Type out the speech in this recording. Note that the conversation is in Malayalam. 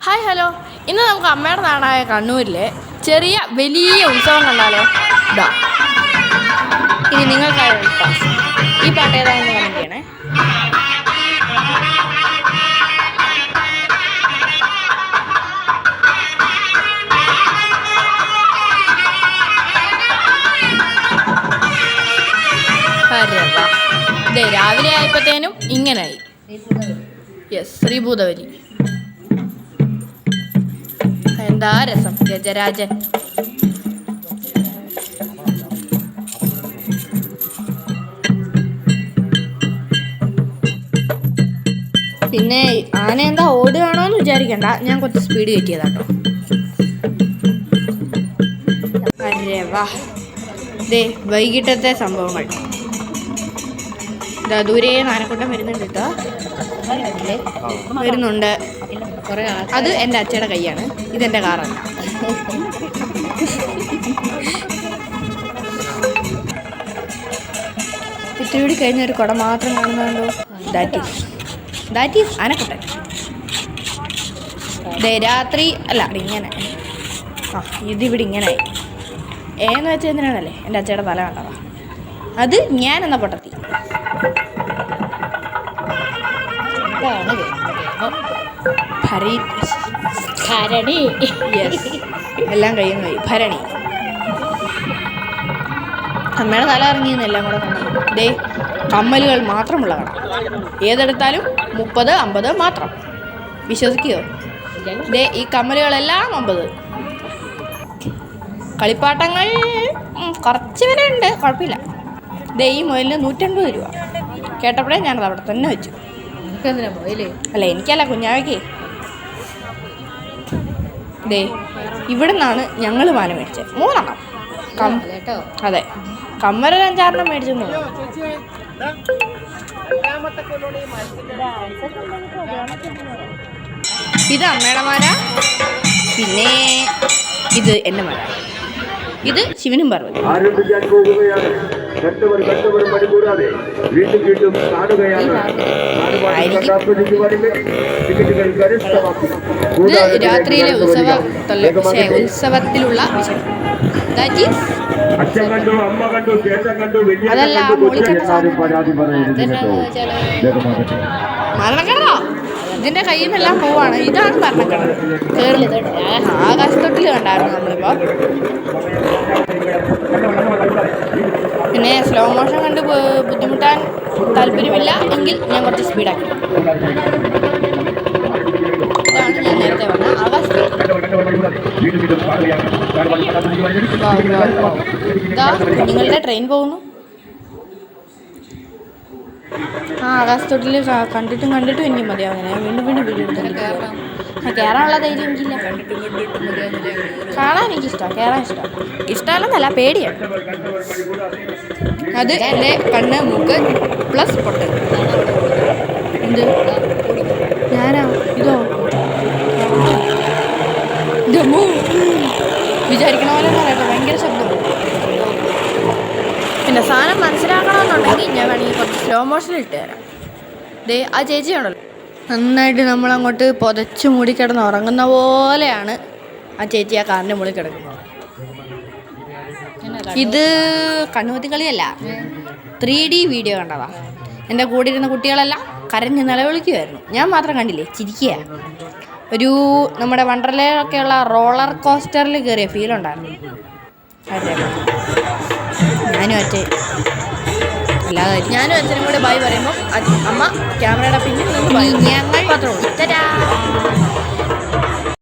ഹായ് ഹലോ ഇന്ന് നമുക്ക് അമ്മയുടെ നാടായ കണ്ണൂരിലെ ചെറിയ വലിയ ഉത്സവം കണ്ടാലോ? ഇതാ ഇനി നിങ്ങൾക്കായി ഒരു പാസ് ഈ പാട്ട് ഏതാണെന്ന് കമന്റ് ചെയ്യണേ രാവിലെ ആയപ്പോഴത്തേനും ഇങ്ങനായി. യെസ് ശ്രീഭൂതവലി എന്താ രസം? ഗജരാജൻ. പിന്നെ ആന എന്താ ഓടുകയാണോ എന്ന് വിചാരിക്കണ്ട. ഞാൻ കുറച്ച് സ്പീഡ് കയറ്റിയതാട്ടോ. അരെ വാ. ദേ വൈകിട്ടത്തെ സംഭവങ്ങൾ. ഇതാ ദൂരെ നാരക്കൂട്ടം വരുന്നുണ്ട് കേട്ടോ. വരുന്നുണ്ട്. അത് എന്റെ അച്ഛയുടെ കൈയാണ്. ഇതെന്റെ കാറാണ്. ഇത്തിരി കഴിഞ്ഞ ഒരു കുട മാത്രം കാണുന്നുണ്ടോ? ദാറ്റ് ഈസ് ദാറ്റ് ഈസ് രാത്രി അല്ല ഇങ്ങനെ. ആ ഇതിവിടെ ഇങ്ങനെ. ഏന്ന് വെച്ചാൽ എന്തിനാണല്ലേ? എന്റെ അച്ഛയുടെ തല കണ്ടതാ. അത് ഞാൻ എന്ന പൊട്ടത്തി. ഇതാണ് ഭരണി. ഭരണി. യെസ് എല്ലാം കഴിയുന്ന വഴി. ഭരണി. അമ്മയുടെ തല ഇറങ്ങിയെന്ന് എല്ലാം കൂടെ കണ്ടത് ദേ കമ്മലുകൾ മാത്രമുള്ള കട ഏതെടുത്താലും മുപ്പത് അമ്പത് മാത്രം. വിശ്വസിക്കുകയോ ദേ ഈ കമ്മലുകളെല്ലാം അമ്പത്. കളിപ്പാട്ടങ്ങൾ കുറച്ച് വില ഉണ്ട് കുഴപ്പമില്ല. ദേ ഈ മുതലിന് നൂറ്റൻപത് രൂപ. കേട്ടപ്പോഴേ ഞാനത് അവിടെ തന്നെ വെച്ചു. പോയില്ലേ? അല്ല എനിക്കല്ല കുഞ്ഞാവയ്ക്ക്. ദേ ഇവിടെ നിന്നാണ് ഞങ്ങൾ മാല മേടിച്ചത് മൂന്നെണ്ണം. കം അതെ കമ്മര അഞ്ചാറെണ്ണം മേടിച്ചു. ഇത് അമ്മയുടെ മാല. പിന്നെ ഇത് എന്റെ മാല. ഇത് ശിവനും പാർവതി കെട്ടവർ കെട്ടവർ മണികൂടാതെ വീണ്ടും വീണ്ടും കാണുകയാണ്. ടിക്കറ്റുകൾ കരസ്ഥമാക്കി. ഇത് രാത്രിയിലെ ഉത്സവ ഉത്സവത്തിലുള്ള അച്ഛൻ കണ്ടു അമ്മ കണ്ടു ചേട്ടൻ കണ്ടു വലിയ. പരാതി മരണക്കിണറോ ഇതിന്റെ കയ്യിൽ നിന്നെല്ലാം പോവാണ്. ഇതാണ് മരണക്കിണർ കേറില്ല ആകാശത്തൊട്ടിൽ കണ്ടായിരുന്നു നമ്മളിപ്പോ. പിന്നെ സ്ലോ മോഷൻ കണ്ട് ബുദ്ധിമുട്ടാൻ താല്പര്യമില്ല. എങ്കിൽ ഞാൻ കുറച്ച് സ്പീഡാക്കി ഇതാണ് ഞാൻ നേരത്തെ പറഞ്ഞ. ഇതാ നിങ്ങളുടെ ട്രെയിൻ പോകുന്നു. ആ ആകാശത്തൊട്ടിൽ കണ്ടിട്ടും കണ്ടിട്ടും എനിക്ക് മതിയാവും ഞാൻ വീണ്ടും വീണ്ടും വീഡിയോ എടുത്തിട്ട് ആ കയറാനുള്ള ധൈര്യം എനിക്കില്ല. കാണാൻ എനിക്ക് ഇഷ്ടമാണ് കയറാൻ ഇഷ്ടമാണ് ഇഷ്ടമല്ലെന്നല്ല പേടിയാണ് അത് എന്റെ കണ്ണ് മൂക്ക് പ്ലസ് പൊട്ട്. എന്ത്? സാധനം മനസ്സിലാക്കണമെന്നുണ്ടെങ്കിൽ ഞാൻ വേണമെങ്കിൽ കുറച്ച് സ്ലോ മോഷനിൽ ഇട്ട് തരാം. ദേ ആ ചേച്ചി ഉണ്ടല്ലോ നന്നായിട്ട് നമ്മളങ്ങോട്ട് പുതച്ച് മൂടിക്കിടന്ന് ഉറങ്ങുന്ന പോലെയാണ് ആ ചേച്ചി ആ കാറിന്റെ മുകളിൽ കിടക്കുന്നത്. ഇത് കണ്ണുകുത്തി കളിയല്ല ത്രീ ഡി വീഡിയോ കണ്ടതാ. എന്റെ കൂടെ ഇരുന്ന കുട്ടികളെല്ലാം കരഞ്ഞ് നിലവിളിക്കുമായിരുന്നു ഞാൻ മാത്രം കണ്ടില്ലേ? ചിരിക്കുക ഒരു നമ്മുടെ വണ്ടർലയിലൊക്കെയുള്ള റോളർ കോസ്റ്ററിൽ കയറിയ ഫീൽ ഉണ്ടായിരുന്നു. അതെ. ഞാനും അറ്റേ. അല്ലാതെ ഞാനും അച്ഛനും കൂടെ ബൈ പറയുമ്പോൾ അമ്മ ക്യാമറയുടെ പിന്നിൽ നിന്ന് ഞങ്ങൾ മാത്രമേ ഉള്ളൂ.